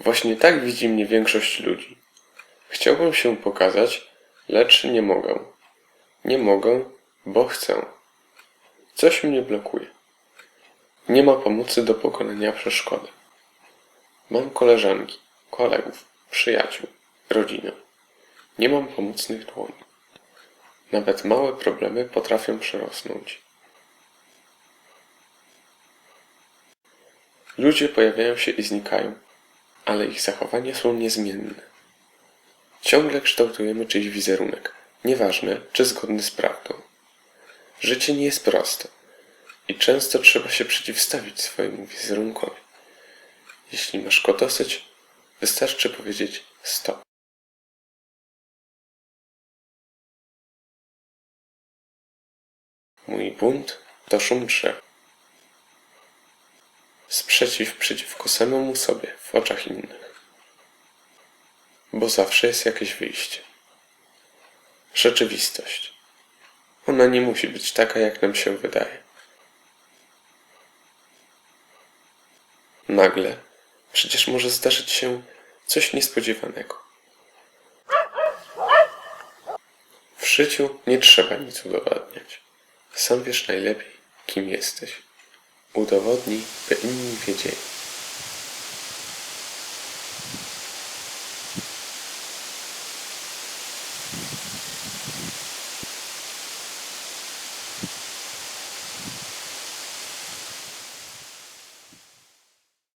Właśnie tak widzi mnie większość ludzi. Chciałbym się pokazać, lecz nie mogę. Nie mogę, bo chcę. Coś mnie blokuje. Nie ma pomocy do pokonania przeszkody. Mam koleżanki, kolegów, przyjaciół, rodzinę. Nie mam pomocnych dłoni. Nawet małe problemy potrafią przerosnąć. Ludzie pojawiają się i znikają, ale ich zachowania są niezmienne. Ciągle kształtujemy czyjś wizerunek, nieważne czy zgodny z prawdą. Życie nie jest proste i często trzeba się przeciwstawić swojemu wizerunkowi. Jeśli masz go dosyć, wystarczy powiedzieć stop. Mój bunt to szum drzew. Sprzeciw przeciwko samemu sobie w oczach innych. Bo zawsze jest jakieś wyjście. Rzeczywistość. Ona nie musi być taka, jak nam się wydaje. Nagle przecież może zdarzyć się coś niespodziewanego. W życiu nie trzeba nic udowadniać. Sam wiesz najlepiej, kim jesteś. Udowodnij, by inni wiedzieli.